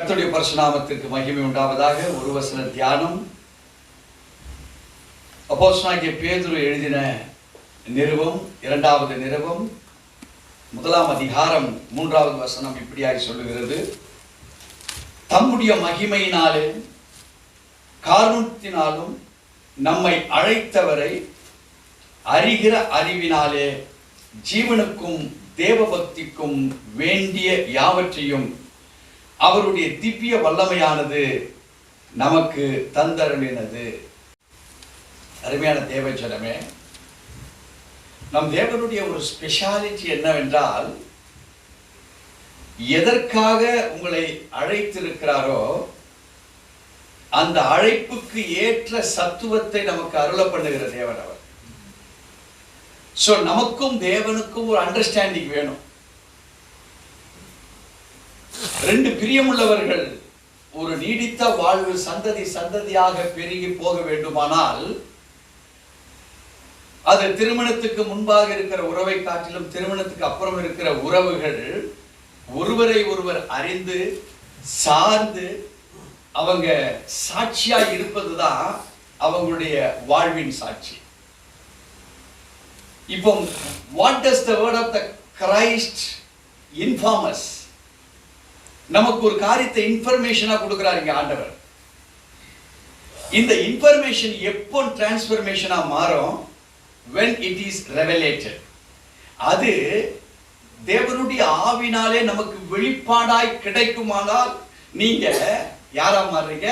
கத்துடைய பரசுநாமத்திற்கு மகிமை உண்டாவதாக. ஒரு வசன தியானம். அப்போஸ்தலனாகிய பேதுரு எழுதின நிருபம் இரண்டாவது நிருபம் முதலாம் அதிகாரம் மூன்றாவது வசனம் இப்படியாய் சொல்லுகிறது. தம்முடைய மகிமையினாலே காரணத்தினாலும் நம்மை அழைத்தவரை அறிகிற அறிவினாலே ஜீவனுக்கும் தேவபக்திக்கும் வேண்டிய யாவற்றையும் அவருடைய திவ்ய வல்லமையானது நமக்கு தந்தருளினது. அருமையான தேவச்சனமே நம் தேவனுடைய ஒரு ஸ்பெஷாலிட்டி என்னவென்றால் எதற்காக உங்களை அழைத்திருக்கிறாரோ அந்த அழைப்புக்கு ஏற்ற சத்துவத்தை நமக்கு அருள பண்ணுகிற தேவன் அவர். ஸோ நமக்கும் தேவனுக்கும் ஒரு அண்டர்ஸ்டாண்டிங் வேணும். ரெண்டு பிரியமுள்ளவர்கள் ஒரு நீடித்த வாழ்வு சந்ததி சந்ததியாக பெருகி போக வேண்டுமானால் அது திருமணத்துக்கு முன்பாக இருக்கிற உறவை காட்டிலும் திருமணத்துக்கு அப்புறம் இருக்கிற உறவுகள் ஒருவரை ஒருவர் அறிந்து சார்ந்து அவங்க சாட்சியா இருப்பதுதான் அவங்களுடைய வாழ்வின் சாட்சி. இப்போ what does the word of the Christ informs நமக்கு ஒரு காரியத்தை இன்ஃபர்மேஷனா கொடுக்கிறார் இங்க ஆண்டவர். இந்த இன்ஃபர்மேஷன் எப்போ டிரான்ஸ்ஃபர்மேஷனா மாறும்? வென் இட் இஸ் ரெவலேட்டட் அது தேவனுடைய ஆவினாலே நமக்கு வெளிப்பாடாய் கிடைக்குமானால் நீங்க யாரா மாறுறீங்க?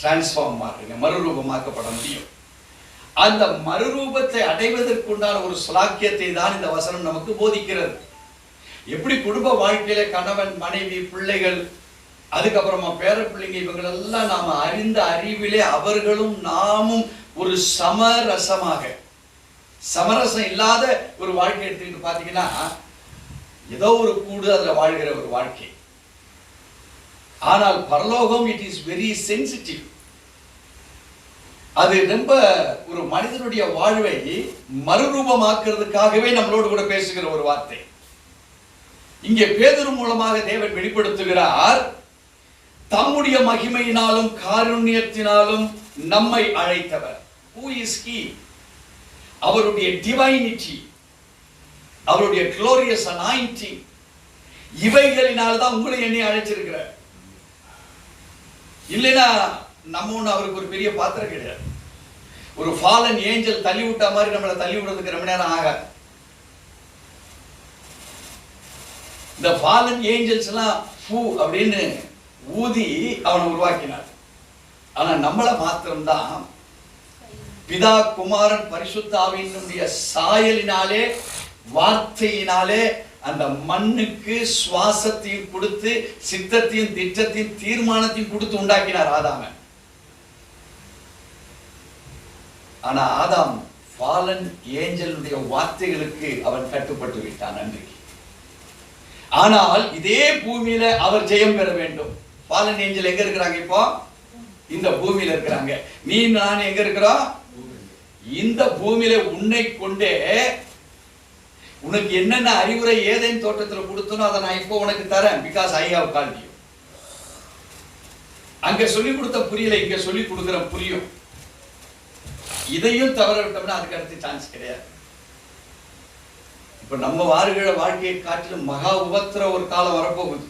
டிரான்ஸ்ஃபார்ம் மாறுறீங்க. மறுரூபமாக்கப்பட முடியும். அந்த மறுரூபத்தை அடைவதற்குண்டான ஒரு சுலாக்கியத்தை தான் இந்த வசனம் நமக்கு போதிக்கிறது. எப்படி குடும்ப வாழ்க்கையில கணவன் மனைவி பிள்ளைகள் அதுக்கப்புறமா பேர பிள்ளைங்க இவங்களெல்லாம் நாம அறிந்த அறிவிலே அவர்களும் நாமும் ஒரு சமரசமாக. சமரசம் இல்லாத ஒரு வாழ்க்கை எடுத்துக்கிட்டு பார்த்தீங்கன்னா ஏதோ ஒரு கூடு அதுல வாழ்கிற ஒரு வாழ்க்கை. ஆனால் பரலோகம் இட் இஸ் வெரி சென்சிட்டிவ் அது ரொம்ப ஒரு மனிதனுடைய வாழ்வை மறுரூபமாக்குறதுக்காகவே நம்மளோடு கூட பேசுகிற ஒரு வார்த்தை. இங்கே பேதரு மூலமாக தேவன் வெளிப்படுத்துகிறார் தம்முடைய மகிமையினாலும் காருண்யத்தினாலும் நம்மை அழைத்தவர். ஹூ இஸ் ஹீ அவருடைய டிவைனிட்டி அவருடைய குளோரியஸ் அனாயிண்டிங் இவைகளினால் தான் உங்களை என்னை அழைச்சிருக்கிறார் இல்லைன்னா நம்ம ஒன்று அவருக்கு ஒரு பெரிய பாத்திரம் கிடையாது. ஒரு ஃபாலன் ஏஞ்சல் தள்ளி விட்ட மாதிரி நம்மளை தள்ளி விடுறதுக்கு ரொம்ப நேரம் ஆகாது. இந்த ஃபாலன் ஏஞ்சல்ஸ் எல்லாம் பூ அப்படின்னு ஊதி அவனை உருவாக்கினார். ஆனா நம்மளை மாத்திரம்தான் பிதா குமாரன் பரிசுத்தாவினுடைய சாயலினாலே வார்த்தையினாலே அந்த மண்ணுக்கு சுவாசத்தையும் கொடுத்து சித்தத்தையும் திட்டத்தையும் தீர்மானத்தையும் கொடுத்து உண்டாக்கினார் ஆதாம ஆனா ஆதாம் ஃபாலன் ஏஞ்சலுடைய வார்த்தைகளுக்கு அவன் கட்டுப்பட்டு விட்டான். அன்றைக்கு ஆனால் இதே பூமியில அவர் ஜெயம் பெற வேண்டும். ஃபாலன் ஏஞ்சல் எங்க இருக்கிறாங்க இப்போ? இந்த பூமியில இருக்கிறாங்க. நீ நான் எங்க இருக்கிறோம்? இந்த பூமியில உன்னை கொண்டே உனக்கு என்னென்ன அறிவுரை ஏதேன் தோட்டத்தில் கொடுத்தனோ அதை நான் இப்போ உனக்கு தரேன். Because I have call you அங்க சொல்லி கொடுத்த புரியல இங்க சொல்லி கொடுக்குற புரியும். இதையும் தவற விட்டோம்னா அதுக்கு அடுத்து சான்ஸ் கிடையாது. இப்ப நம்ம வாருகிற வாழ்க்கையை காட்டிலும் மகா உபத்திர ஒரு காலம் வரப்போகுது.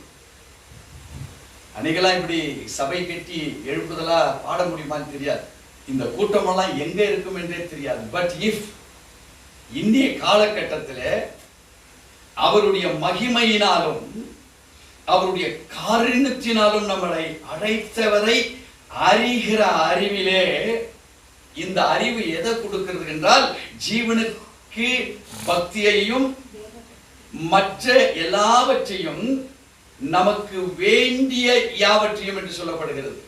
அன்னைக்கெல்லாம் இப்படி சபை கட்டி எழுப்புதலா பாட முடியுமான்னு தெரியாது. இந்த கூட்டமெல்லாம் எங்க இருக்கும் என்றே தெரியாது. பட் இஃப் இந்திய காலகட்டத்தில் அவருடைய மகிமையினாலும் அவருடைய காரணத்தினாலும் நம்மளை அழைத்தவரை அறிகிற அறிவிலே இந்த அறிவு எதை கொடுக்கிறது என்றால் ஜீவனுக்கு கீழ் பக்தியையும் மற்ற எல்லாவற்றையும் நமக்கு வேண்டிய யாவற்றையும் என்று சொல்லப்படுகிறது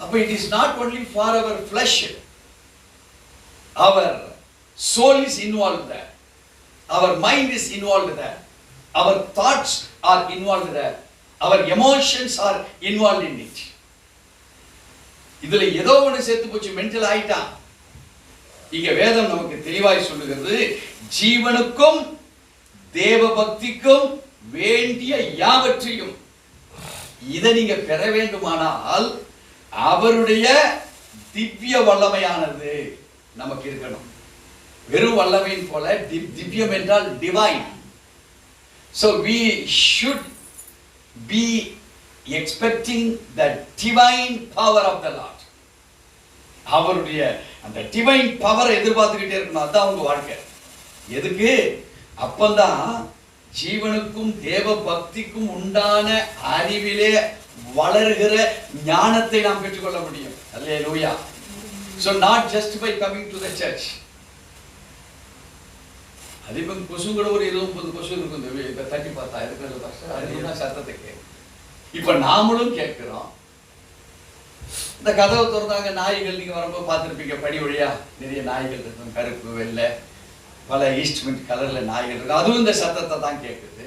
அப்ப it is not only for our flesh our soul is involve the our mind is involve the our thoughts are involve the our emotions are involve in it இதுல ஏதோ ஒன்று சேர்த்து போச்சு மென்டல் ஆயிட்டான் இங்க வேதம் நமக்கு தெளிவாய் சொல்லுகிறது ஜீவனுக்கும் தேவ பக்திக்கும் வேண்டிய யாவற்றையும் இதை நீங்க பெற வேண்டுமானால் அவருடைய திவ்ய வல்லமையானது நமக்கு இருக்கணும். வெறும் வல்லமையின் போல திவ்யம் என்றால் divine so we should be expecting the divine power of the Lord அவருடைய அந்த டிவைன் பவரை எதிர்பார்த்துக்கிட்டே இருக்கணும். அதான் உங்க வாழ்க்கை. எதுக்கு? அப்பந்தான் ஜீவனுக்கும் தேவ பக்திக்கும் உண்டான அறிவிலே வளர்கிற ஞானத்தை நாம் பெற்றுக்கொள்ள முடியும். Hallelujah so not just by coming to the church அதிபம் கொசு கூட ஒரு இருபது முப்பது கொசு இருக்கும். இந்த தட்டி பார்த்தா இருக்கிறது சத்தத்தை கேட்கும் இப்போ நாமளும் கேட்கிறோம். இந்த கதவை திறந்தாங்க நாய்கள். நீங்க வரும்போது பார்த்துருப்பீங்க படி வழியா நிறைய நாய்கள் இருக்கும் கருப்பு வெள்ளை பல ஈஸ்ட்மெண்ட் கலர்ல நாய்கள் இருக்கும். அதுவும் இந்த சத்தத்தை தான் கேட்குது.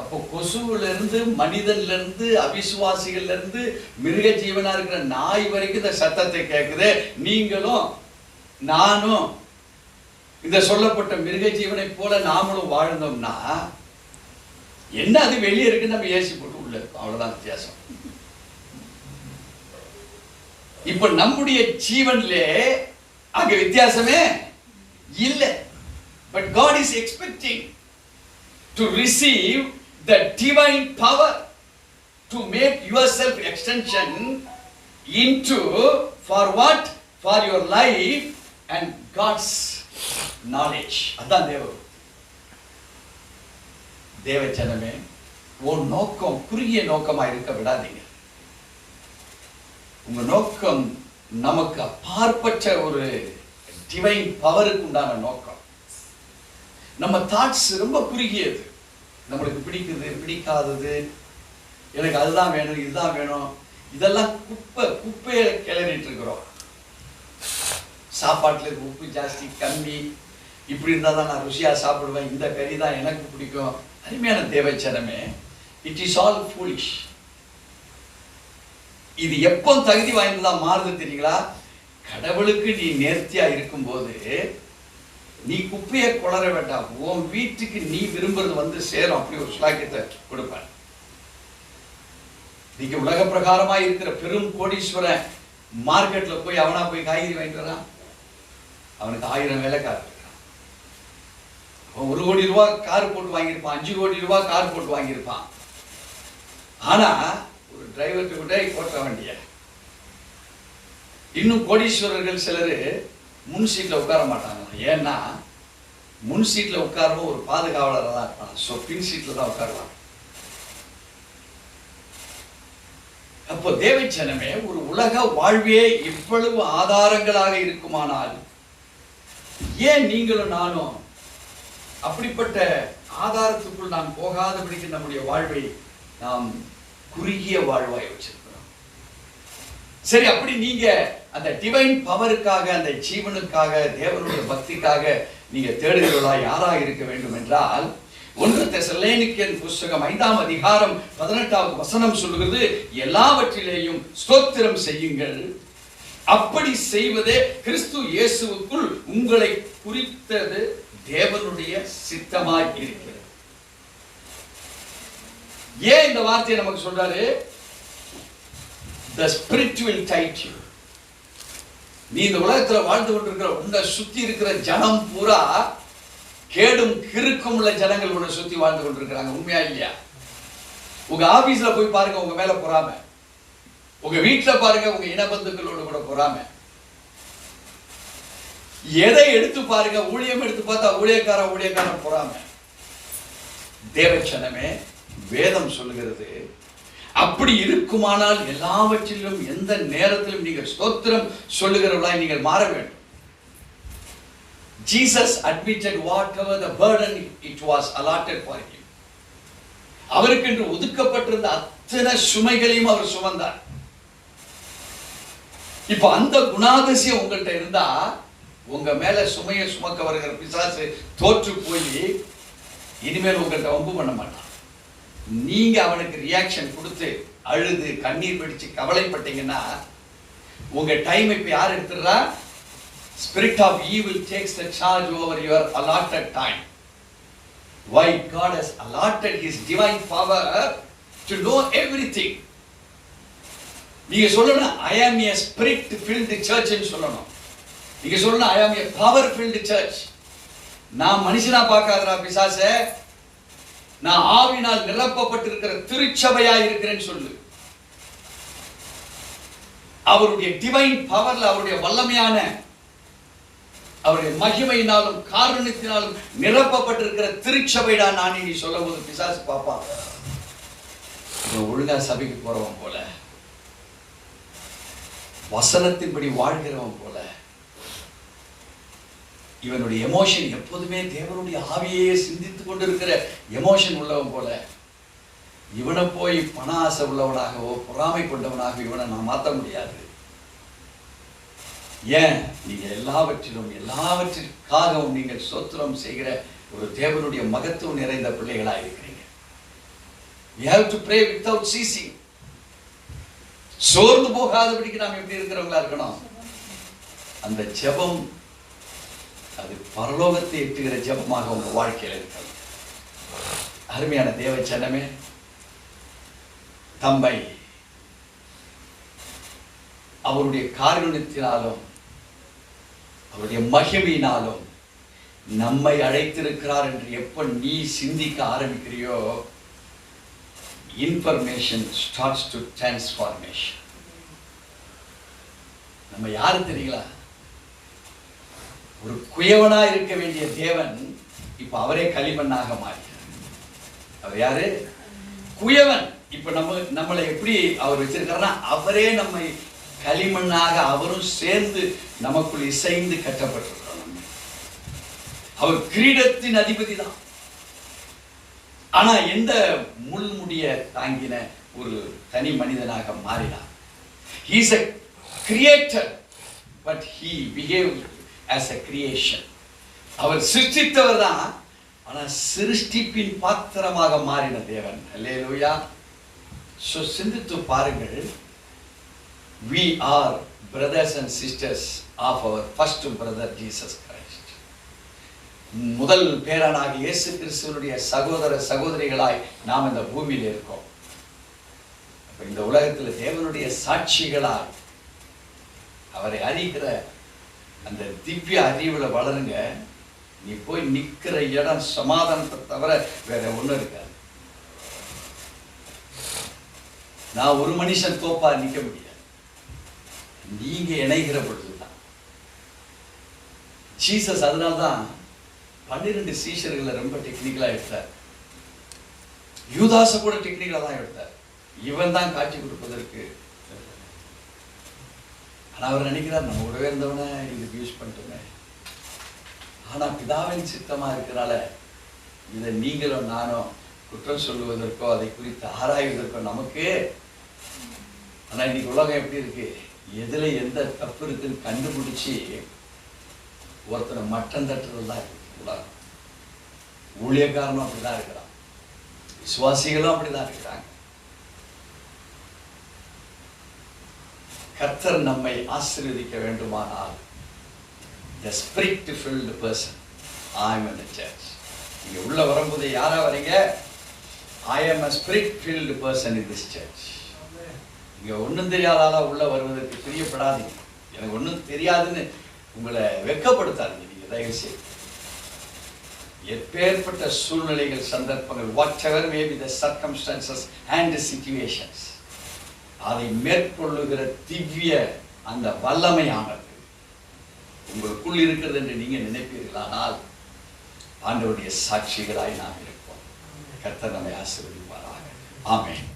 அப்போ கொசுவில இருந்து மனிதன்ல இருந்து அவிசுவாசிகள்ல இருந்து மிருக ஜீவனா இருக்கிற நாய் வரைக்கும் இந்த சத்தத்தை கேட்குது. நீங்களும் நானும் இந்த சொல்லப்பட்ட மிருக ஜீவனை போல நாமளும் வாழ்ந்தோம்னா என்ன அது வெளியே இருக்குன்னு நம்ம ஏசி போட்டு உள்ள இருக்கும். அவ்வளவுதான் வித்தியாசம். இப்ப நம்முடைய ஜீவன்ல அங்க வித்தியாசமே இல்லை. But God is expecting to receive the divine power to make your self extension into for what for your life and God's knowledge அதான் தேவ. தேவச்சனமே உன் நோக்கம் குறுகிய நோக்கமா இருக்க விடாதீங்க. உங்கள் நோக்கம் நமக்கு அப்பாற்பட்ட ஒரு டிவைன் பவருக்கு உண்டான நோக்கம். நம்ம தாட்ஸ் ரொம்ப குறுகியது. நம்மளுக்கு பிடிக்குது பிடிக்காதது. எனக்கு அதுதான் வேணும் இதுதான் வேணும். இதெல்லாம் குப்பை குப்பையை கிளறிட்டு இருக்கிறோம். சாப்பாட்டில் இருக்க உப்பு ஜாஸ்தி கம்மி. இப்படி இருந்தால் தான் நான் ருசியாக சாப்பிடுவேன். இந்த கறி தான் எனக்கு பிடிக்கும். அருமையான தேவைச்சனமே. இட் இஸ் ஆல் ஃபூலிஷ் இது எப்போ தகுதி வாய்ந்ததா மாறுது தெரியுங்களா? கடவுளுக்கு நீ நேர்த்தியா இருக்கும்போது நீ குப்பையை குளற வேண்டாம். உன் வீட்டுக்கு நீ விரும்புறது வந்து சேரும். அப்படி ஒரு சுலாக்கியத்தை கொடுப்பேன் நீங்க உலக பிரகாரமா இருக்கிற பெரும் கோடீஸ்வரன் மார்க்கெட்ல போய் அவனா போய் காய்கறி வாங்கிட்டு வரான். அவனுக்கு ஆயிரம் வேலைக்காரர் இருக்கான். அவன் ஒரு கோடி ரூபாய் கார் போட்டு வாங்கியிருப்பான். அஞ்சு கோடி ரூபாய் கார் போட்டு வாங்கியிருப்பான். ஆனா டிரைவருக்கு கூட ஓட்ட வண்டிய. இன்னும் கோடீஸ்வரர்கள் சிலர் முன் சீட்டில் உட்கார மாட்டாங்க. ஏன்னா முன் சீட்டில் உட்காரவும் ஒரு பாதுகாவலராக தான் இருப்பாங்க. ஸோ பின் சீட்டில் தான் உட்காரலாம் அப்போ தேவச்சனமே ஒரு உலக வாழ்வே இவ்வளவு ஆதாரங்களாக இருக்குமானால் ஏன் நீங்களும் நானும் அப்படிப்பட்ட ஆதாரத்துக்குள் நாம் போகாதபடிக்கு நம்முடைய வாழ்வை நாம் குறுகிய வாழ்வாய் வச்சிருக்கிறோம். சரி அப்படி நீங்க அந்த டிவைன் பவருக்காக அந்த ஜீவனுக்காக தேவனுடைய பக்திக்காக நீங்க தேடுகிறவர்களா யாராக இருக்க வேண்டும் என்றால் ஒன்று தெசலேனிக்கன் புஸ்தகம் ஐந்தாம் அதிகாரம் பதினெட்டாம் வசனம் சொல்லுகிறது எல்லாவற்றிலேயும் ஸ்தோத்திரம் செய்யுங்கள். அப்படி செய்வதே கிறிஸ்து இயேசுவுக்குள் உங்களை குறித்தது தேவனுடைய சித்தமாய் இருக்கிறது. ஏன் இந்த வார்த்தையை நமக்கு சொல்றாரு? த spirit டைட் நீ இந்த உலகத்தில் வாழ்ந்து கொண்டிருக்கிற உன்னை சுத்தி இருக்கிற ஜனம் பூரா கேடும் கிறுக்கும் உள்ள ஜனங்கள் உன்னை சுத்தி வாழ்ந்து கொண்டிருக்கிறாங்க. உண்மையா இல்லையா? உங்க ஆபீஸ்ல போய் பாருங்க உங்க மேல பொறாம. உங்க வீட்டில் பாருங்க உங்க இனபந்துக்களோட கூட பொறாம. எதை எடுத்து பாருங்க ஊழியம் எடுத்து பார்த்தா ஊழியக்காரன் ஊழியக்காரன் பொறாம. தேவச்சனமே வேதம் சொல்லுகிறது. அப்படி இருக்குமானால் எல்லாவற்றிலும் எந்த நேரத்திலும் நீங்கள் ஸ்தோத்திரம் சொல்லுகிறவர்களாய் நீங்கள் மாற வேண்டும். Jesus admitted whatever the burden it was allotted for him. அவருக்கென்று ஒதுக்கப்பட்டிருந்த அத்தனை சுமைகளையும் அவர் சுமந்தார். இப்ப அந்த குணாதிசயம் உங்கள்கிட்ட இருந்தா உங்க மேல சுமையை சுமக்க வருகிற பிசாசு தோற்று போய் இனிமேல் உங்கள்கிட்ட வம்பு பண்ண மாட்டான். நீங்க அவனுக்கு ரியாக்ஷன் கொடுத்து அழுது கண்ணீர் பிடிச்சு கவலைப்பட்டீங்கன்னா உங்க டைம் இப்ப யார் எடுத்துடுறா? Spirit of evil takes the charge over your allotted time why God has allotted his divine power to know everything நீங்க சொல்லணும் ஐ ஆம் ஏ ஸ்பிரிட் ஃபில்டு சர்ச்னு சொல்லணும். நீங்க சொல்லணும் ஐ ஆம் ஏ பவர் ஃபில்டு சர்ச் நான் மனுஷனா பார்க்காதரா பிசாச. நான் ஆவினால் நிரப்பப்பட்டிருக்கிற திருச்சபையா இருக்கிறேன்னு சொல்லு. அவருடைய டிவைன் பவர்ல அவருடைய வல்லமையான அவருடைய மகிமையினாலும் காரணத்தினாலும் நிரப்பப்பட்டிருக்கிற திருச்சபைடா நான் நீ சொல்லும் போது பிசாசு பாப்பா ஒழுங்கா சபைக்கு போறவன் போல. வசனத்தின்படி வாழ்கிறவன் போல. இவனுடைய எமோஷன் எப்போதுமே தேவனுடைய ஆவியையே சிந்தித்து கொண்டிருக்கிற எமோஷன் உள்ளவன் போல. இவனை போய் பண ஆசை உள்ளவனாகவோ பொறாமை கொண்டவனாக இவனை நான் மாற்ற முடியாது. ஏன்? நீங்கள் எல்லாவற்றிலும் எல்லாவற்றிற்காகவும் நீங்கள் சோத்திரம் செய்கிற ஒரு தேவனுடைய மகத்துவம் நிறைந்த பிள்ளைகளாக இருக்கிறீங்க. We have to pray without ceasing. சோர்ந்து போகாதபடிக்கு நாம் எப்படி இருக்கிறவங்களா இருக்கணும்? அந்த ஜெபம் அது பரலோகத்தை எட்டுகிற ஜெபமாக உங்க வாழ்க்கையில் இருக்கிறது அருமையான தேவ சன்னமே தம்பை அவருடைய காரணத்தினாலும் அவருடைய மகிமையினாலும் நம்மை அழைத்திருக்கிறார் என்று எப்ப நீ சிந்திக்க ஆரம்பிக்கிறியோ இன்ஃபர்மேஷன் ஸ்டார்ட்ஸ் டு டிரான்ஸ்ஃபார்மேஷன் நம்ம யாரு தெரியுங்களா? ஒரு குயவனா இருக்க வேண்டிய தேவன் இப்ப அவரே களிமண்ணாக மாறினார் அவர் யாரு? குயவன். இப்ப நம்ம நம்மளை எப்படி அவர் வச்சிருக்காருன்னா அவரே நம்மை களிமண்ணாக அவரும் சேர்ந்து நமக்குள் இசைந்து கட்டப்பட்டிருக்கிறோம் அவர் கிரீடத்தின் அதிபதி தான். ஆனா எந்த முள்முடிய தாங்கின ஒரு தனி மனிதனாக மாறினார். He's a creator but he behave as a creation அவர் சிருஷ்டித்தவர் தான் ஆனால் சிருஷ்டிப்பின் பாத்திரமாக மாறின தேவன். அல்லேலூயா. ஸோ சிந்தித்து பாருங்கள். We are brothers and sisters of our first brother Jesus Christ முதல் பேரானாக இயேசு கிறிஸ்துவனுடைய சகோதர சகோதரிகளாய் நாம் இந்த பூமியில் இருக்கோம். இந்த உலகத்தில் தேவனுடைய சாட்சிகளாய் அவரை அறிகிற அந்த திவ்ய அறிவுல வளருங்க. நீ போய் நிற்கிற இடம் சமாதானத்தை தவிர வேற ஒன்றும் இருக்காது. நான் ஒரு மனுஷன் தோப்பா நிற்க முடியாது. நீங்க இணைகிற பொழுதுதான். ஜீசஸ் அதனால்தான் பன்னிரெண்டு சீஷர்களை ரொம்ப டெக்னிக்கலா எடுத்தார். யூதாச கூட டெக்னிக்கலா தான் எடுத்தார். இவன் தான் காட்சி கொடுப்பதற்கு ஆனால் அவர் நினைக்கிறார் நம்ம கூடவே இருந்தவனை இதுக்கு யூஸ் பண்ணிட்டோமே. ஆனால் பிதாவின் சித்தமாக இருக்கிறனால இதை நீங்களும் நானும் குற்றம் சொல்லுவதற்கோ அதை குறித்து ஆராய்வதற்கோ நமக்கு ஆனால் இன்னைக்கு உலகம் எப்படி இருக்கு? எதில் எந்த தப்பு இருக்குன்னு கண்டுபிடிச்சி ஒருத்தனை மட்டம் தட்டுறது தான் இருக்கு உலகம். ஊழியக்காரனும் அப்படிதான் இருக்கிறான். விசுவாசிகளும் அப்படிதான் இருக்கிறாங்க. கர்த்தர் நம்மை ஆசீர்வதிக்க வேண்டுமானால் the spirit filled person I'm am church the உள்ளே வரும்போது யாரா வரீங்க? I am a spirit filled person in this church இங்க ஒன்றும் தெரியாத ஆளா வருவதற்கு பிரியப்படாதீங்க. எனக்கு ஒன்றும் தெரியாதுன்னு உங்களை வெக்கப்படுத்தாதீங்க நீங்கள் தயவு செய்து. எப்பேற்பட்ட சூழ்நிலைகள் சந்தர்ப்பங்கள் whatever may be the circumstances and situations அதை மேற்கொள்ளுகிற திவ்ய அந்த வல்லமையானது. உங்களுக்குள் இருக்கிறது என்று நீங்க நினைப்பீர்களானால் ஆண்டவருடைய சாட்சிகளாய் நாம் இருப்போம். கர்த்தர் நம்மை ஆசீர்வதிப்பாராக. ஆமேன்.